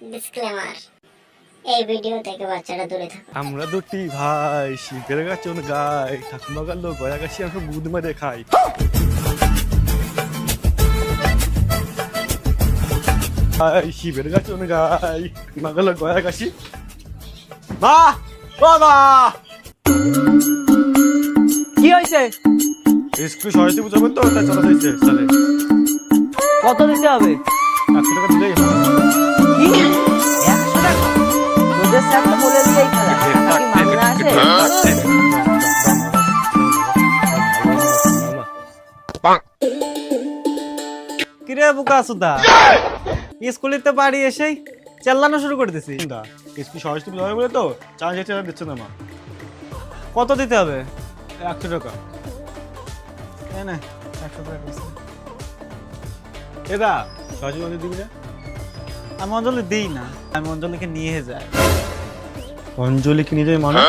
Disclaimer এই video থেকে বাচ্চাটা দূরে আমরা দুটি ভাই শিখের গাছন গাই ঠাকুমা গেল গয়া গাছি আমরা বুদ মেরে খাই। ভাই শিবের গাছন গাই ঠাকুমা গেল গয়া গাছি মা বাবা কি হয়েছে? স্কুল সরস্বতী পুজো তো তাই চলা যাচ্ছে স্যারে কত দিতে হবে? একশো টাকা দিলেই হবে। একশো টাকা তোদের স্যার তো বলে দিলে এই খেলা টাকা কি মাগনা আছে কিরে বুকা সুদা? স্কুলিতে বাড়ি এসেই চেল্লানো শুরু করে দিছি। দা স্কুল সরস্বতী পুজো বলে তো? চার হাজার টাকা দিচ্ছে না মা। কত দিতে হবে? একশো টাকা। এই নে, একশো টাকা দিছি। এদা সরস্বতী দিবি না? আমি অঞ্জলি দিই না আমি অঞ্জলিকে নিয়ে যাই। অঞ্জলি কি নিজের মানুষ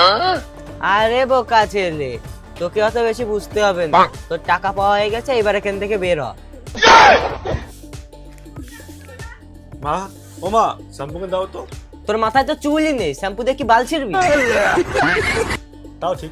আরে বোকা ছেলে তোকে অত বেশি বুঝতে হবে না। তোর টাকা পাওয়া হয়ে গেছে এবার এখান থেকে বের হ। মা ও মা শ্যাম্পুকে দাও তো। তোর মাথায় তো চুলই নেই শ্যাম্পু দিয়ে কি বাল ছিড়বি? তাও ঠিক।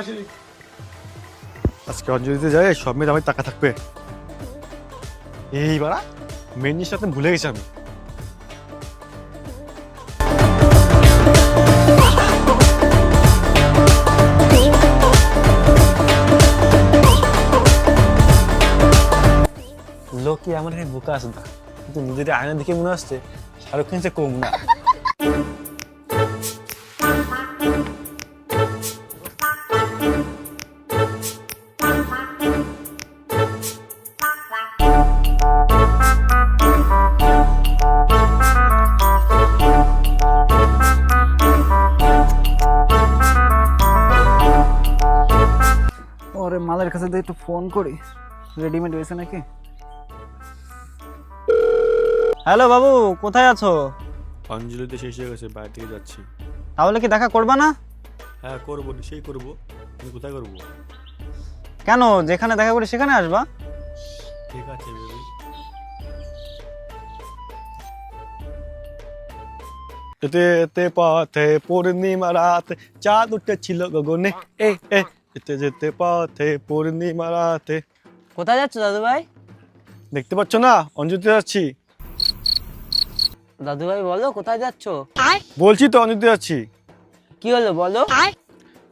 মা আমি আসি আজকে অঞ্জলিতে যাই সব মেয়ে আমার টাকা থাকবে। এইবার মেন জিনিসটা তো ভুলে গেছি আমি। লোকে আমার বোকা আছে না। কিন্তু নিজের আয়না দেখে মনে আসছে শাহরুখ খান সে কম না ওরে কাছে একটু ফোন করি। রেডিমেড হয়েছে নাকি? হ্যালো বাবু কোথায় আছো? অঞ্জলিতে শেষ হয়ে গেছে বাইরে থেকে যাচ্ছি। তাহলে কি দেখা করবা না? হ্যাঁ করব নিশ্চয়ই করব। তুমি কোথায় করব? কেন? যেখানে দেখা করি সেখানে আসবা? ঠিক আছে বেবি। যেতে যেতে পথে পূর্ণিমা রাতে চাঁদ উঠেছিল গগনে। এ এ যেতে যেতে পথে পূর্ণিমা রাতে কোথায় যাচ্ছ দাদু ভাই দেখতে পাচ্ছ না? অঞ্জলিতে যাচ্ছি। দাদু ভাই বলো কোথায় যাচ্ছ? বলছি তো অঞ্জলিতে যাচ্ছি। কি হলো বলো।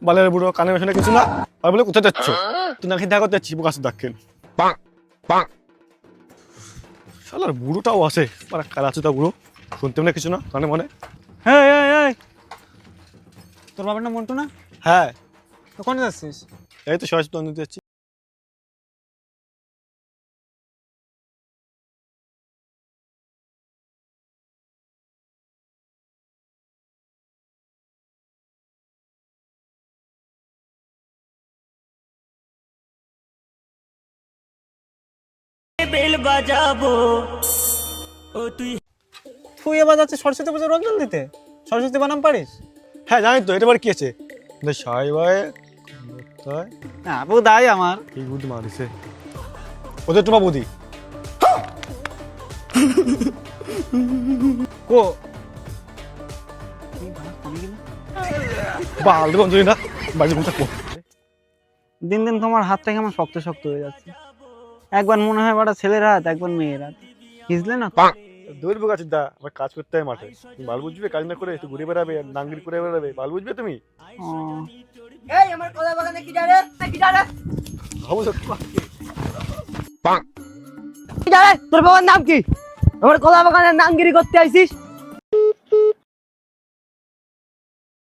বালের বুড়ো কানে শোনা কিছু না? আর বলে কোথায় যাচ্ছ? তুই নাকি দেখা করতে যাচ্ছি বোকাস দেখেন শালার বুড়োটাও আছে মানে কার আছে তা বুড়ো। শুনতে না কিছু না? কানে মনে? হ্যাঁ হ্যাঁ হ্যাঁ তোর বাবার নাম মন্টু না? হ্যাঁ। তো কোনে যাচ্ছিস? এই তো সরস্বতী অঞ্জলিতে যাচ্ছি। তুই এবার যাচ্ছিস সরস্বতী পুজোর অঞ্জল দিতে? সরস্বতী বানাম পারিস? হ্যাঁ জানি তো এটা আবার কি আছে? সাই ভাই না বউ আমার। এই বুদ্ধি মারিছে। ওদের তোমার বুদ্ধি কো? বাল দেবো অঞ্জলি না। বাড়ি ঘুম থাকব দিন দিন তোমার হাতটা কেমন শক্ত শক্ত হয়ে যাচ্ছে। একবার মনে হয় বড় ছেলের হাত একবার মেয়ের হাত। বুঝলে না? দৌড়বো গাছের দা আমার কাজ করতে হয় মাঠে। বাল বুঝবে কাজ না করে একটু ঘুরে বেড়াবে নাঙ্গির করে বেড়াবে বাল বুঝবে তুমি? এই আমার কলা বাগানে কি ডারে কি ডারে ভাবো তো কি ডারে তোর বাবার নাম কি? আমার কলা বাগানে নাঙ্গিরি করতে আইছিস?